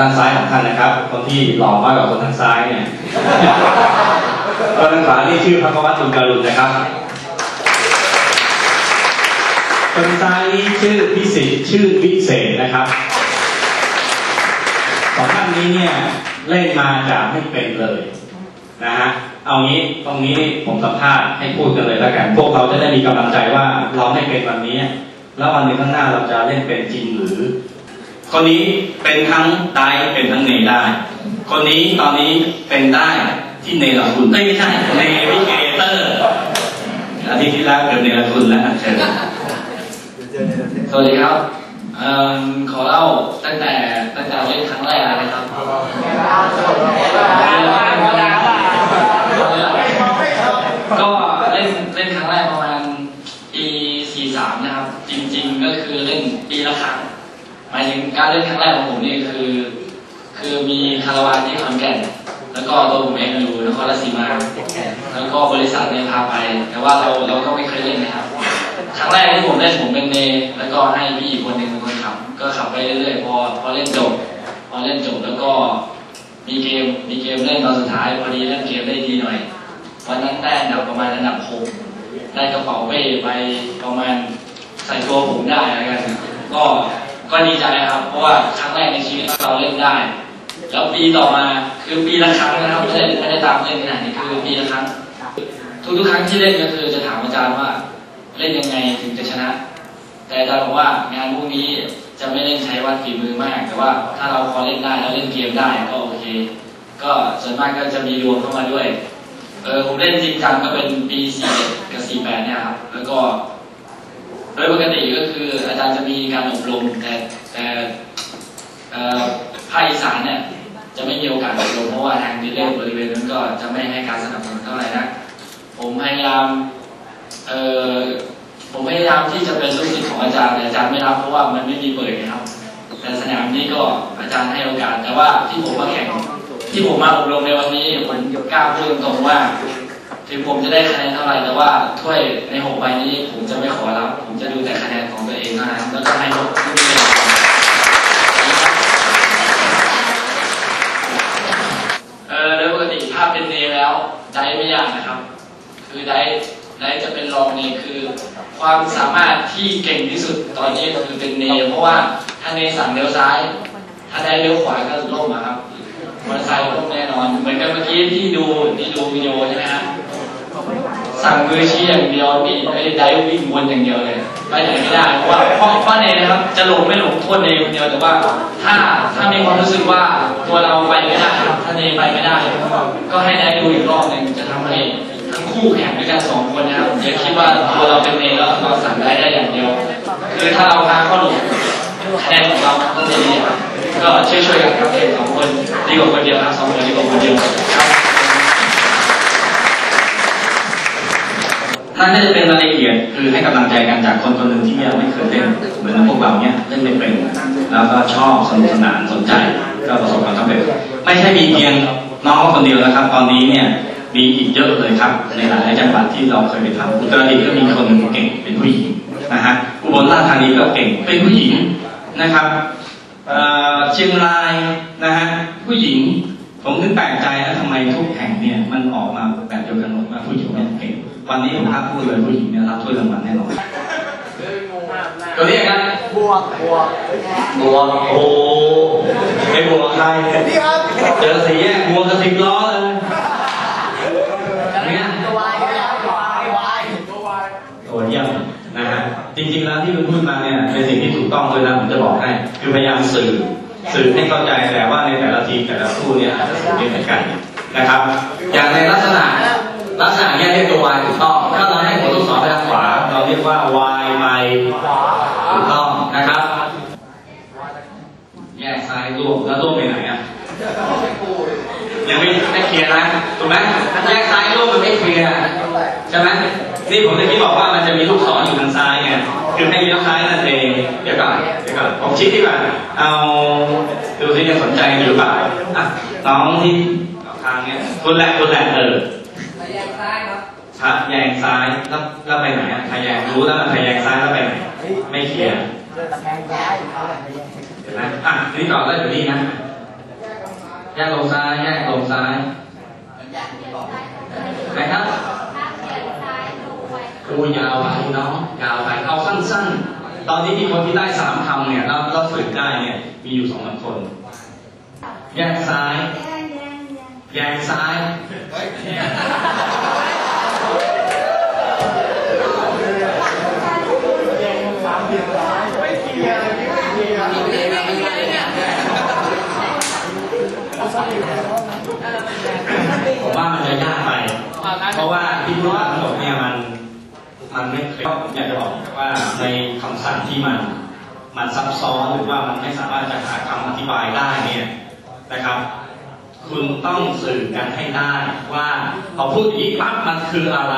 ด้านซ้ายของท่านนะครับ คนที่หล่อมากกว่าคนทางซ้ายเนี่ยคนทางขวานี่ชื่อพระกวัตบุญการุณนะครับคนซ้ายนี่ชื่อพิสิทธิ์ชื่อวิเศษนะครับสองท่านนี้เนี่ยเล่นมาจากไม่เป็นเลยนะฮะเอางี้ตรงนี้ผมสัมภาษณ์ให้พูดกันเลยแล้วกัน พวกเราจะได้มีกำลังใจว่าเราไม่เป็นวันนี้ แล้ววันหนึ่งข้างหน้าเราจะเล่นเป็นจริงหรือ คนนี้เป็นทั้งได้เป็นทั้งเนได้ คนนี้ตอนนี้เป็นได้ที่เนรคุณเอ้ยไม่ใช่เนวิเกเตอร์อาทิตย์ที่แล้วเกิดเนรคุณแล้วเชิญสวัสดีครับเอิ่มขอเล่าตั้งแต่ตั้งแต่เล่นครั้งแรกเลยนะครับก็เล่นเล่นครั้งแรกประมาณปี43นะครับ จริง ๆ ก็คือเล่นปีละครั้ง หมายถึงการเล่นครั้งแรกของผมนี่คือ คือมีคาราวานที่ขอนแก่น แล้วก็ตัวผมเองอยู่นครราชสีมา แล้วก็บริษัทเนี่ยพาไป แต่ว่าเราเราก็ไม่เคยเล่นนะครับ ครั้งแรกที่ผมเล่นผมเป็นเนแล้วก็ให้พี่อีกคนหนึ่งเป็นคนขับ ก็ขับไปเรื่อยๆพอพอเล่นจบ พอเล่นจบแล้วก็มีเกมมีเกมเล่นตอนสุดท้ายพอดีเล่นเกมได้ดีหน่อยวันนั้นได้อันดับประมาณอันดับหกได้กระเป๋าเป้ไปประมาณใส่ตัวผมได้อะไรกัน ก็ ก็ดีใจครับ เพราะว่าครั้งแรกในชีวิตเราเล่นได้ แล้วปีต่อมาคือปีละครั้งนะครับไม่ได้ไม่ได้ตามเล่นขนาดนี้คือปีละครั้ง ทุกๆครั้งที่เล่นก็คือจะถามอาจารย์ว่าเล่นยังไงถึงจะชนะ แต่อาจารย์บอกว่างานพวกนี้จะไม่เล่นใช้วัดฝีมือมาก แต่ว่าถ้าเราพอเล่นได้แล้วเล่นเกมได้ก็โอเค ก็ส่วนมากก็จะมีรวมเข้ามาด้วย เออผมเล่นจริงจังก็เป็นปี41กับ 48 เนี่ยครับ แล้วก็ โดยปกติก็คืออาจารย์จะมีการอบรมแต่แต่ภาคอีสานเนี่ยจะไม่มีโอกาสอบรมเพราะว่าทางดีเลอร์บริเวณนั้นก็จะไม่ให้การสนับสนุนเท่าไหร่นะผมพยายามเออผมพยายามที่จะเป็นลูกศิษย์ของอาจารย์แต่อาจารย์ไม่รับเพราะว่ามันไม่มีเปิดนะครับ แต่สนามนี้ก็อาจารย์ให้โอกาสแต่ว่าที่ผมมาแข่งที่ผมมาอบรมในวันนี้ผมกล้าพูดตรงๆว่า ถึงผมจะได้คะแนนเท่าไหร่แต่ว่าถ้วยในหกใบนี้ผมจะไม่ขอรับ ผมจะดูแต่คะแนนของตัวเองเท่านั้นแล้วก็ให้ลูกลูกเรียนเออโดยปกติถ้าเป็นเนแล้วได้ไม่ยากนะครับ คือได้ได้จะเป็นรองเนคือ ความสามารถที่เก่งที่สุดตอนนี้คือเป็นเนเพราะว่าถ้าเนสั่งเลี้ยวซ้าย ถ้าได้เลี้ยวขวาก็ล่มครับมอเตอร์ไซค์ต้องแน่นอน เหมือนกับเมื่อกี้ที่ดูที่ดูวิดีโอใช่ไหมฮะ สั่งมือชี้อย่างเดียวนี่ไม่ได้ได้วิ่งวนอย่างเดียวเลยไปไหนไม่ได้เพราะว่าเพราะเพราะเนนะครับ จะหลงไม่หลงโทษเนคนเดียวแต่ว่า ถ้าถ้ามีความรู้สึกว่าตัวเราไปไม่ได้ถ้าเนไปไม่ได้ ก็ให้ได้ดูอีกรอบหนึ่งจะทำให้ทั้งคู่แข่งด้วยกันสองคนนะครับอย่าคิดว่าตัวเราเป็นเนแล้วเราสั่งได้ได้อย่างเดียว คือถ้าเราพาเข้าหลงคะแนนของเราก็จะดีก็ช่วยช่วยๆกันครับเด็กสองคนดีกว่าคนเดียวครับสองคนดีกว่าคนเดียวครับ นั่นก็จะเป็นรายละเอียดคือให้กำลังใจกันจากคนคนหนึ่งที่ยังไม่เคยเล่นเหมือนพวกเราเนี่ยเล่นไม่เป็นแล้วก็ชอบสนุกสนานสนใจก็ประสบความสำเร็จไม่ใช่มีเพียงน้องคนเดียวนะครับ ตอนนี้เนี่ยมีอีกเยอะเลยครับ ในหลายจังหวัดที่เราเคยไปทำอุตรดิตถ์ก็มีคนเก่งเป็นผู้หญิงนะฮะอุบลราชธานีก็เก่งเป็นผู้หญิงนะครับเอ่อเชียงรายนะฮะผู้หญิงผมถึงแปลกใจแล้วทำไมทุกแห่งเนี่ยมันออกมา วันนี้ผมท้าพูดเลยผู้หญิงเนี่ยรับถ้วยรางวัลแน่นอนตัวนี้ครับบวกบวกบัวโอ้ไอ้บัวใครนี่ครับเจอสีแยกบัวกระสิบล้อเลยเนี่ยตัววายตัววายวายตัววายโอ้เยี่ยมนะฮะจริงๆแล้วที่คุณพูดมาเนี่ยเป็นสิ่งที่ถูกต้องเลยนะผมจะบอกให้คือพยายามสื่อสื่อให้เข้าใจแต่ว่าในแต่ละทีมแต่ละคู่เนี่ยอาจจะสื่อไม่เหมือนกันนะครับ อย่างในลักษณะลักษณะเนี้ยเรียกตัว y ถูกต้อง ถ้าเราให้หัวลูกศรไปทางขวา เราเรียกว่า y ไปถูกต้องนะครับ แยกซ้ายร่วมแล้วร่วมไปไหนอะยังไม่ไม่เคลียร์นะถูกไหมแยกซ้ายร่วมมันไม่เคลียร์ใช่ไหมนี่ผมจะคิดบอกว่ามันจะมีลูกศรอยู่ทางซ้ายไงคือให้เลี้ยวซ้ายนั่นเองเดี๋ยวก่อนเดี๋ยวก่อนผมชี้ดีกว่าเอาดูที่จะสนใจอยู่หรือเปล่าอะน้องที่ทางเนี้ยคนแรกคนแรกเออายครับครับแยงซ้ายแล้วแล้วไปไหนอะทะแยงรู้แล้วมันทะแยงซ้ายแล้วไปไหน ไม่เคลียร์ตะแคงซ้ายเห็นไหมอะทีนี้ต่อแล้วเดี๋ยวนี้นะแยกลงซ้ายแยกลงซ้ายใครครับดูยาวไปน้องยาวไปเอาสั้นๆ ตอนนี้มีคนที่ได้สามคำเนี่ยแล้วเราฝึกได้เนี่ยมีอยู่สองสามคน แยกซ้าย แยกซ้าย ไม่เกียร์ไม่เกียร์ไม่เกียร์ไม่เกียร์เนี่ย ผมว่ามันจะยากไป เพราะว่าที่พูดมาทั้งหมดเนี่ยมันมันไม่เคยอยากจะบอกว่าในคำสั่งที่มันมันซับซ้อนหรือว่ามันไม่สามารถจะหาคำอธิบายได้เนี่ยนะครับ คุณต้องสื่อกันให้ได้ว่าพอพูดอย่างนี้ปั๊บมันคืออะไร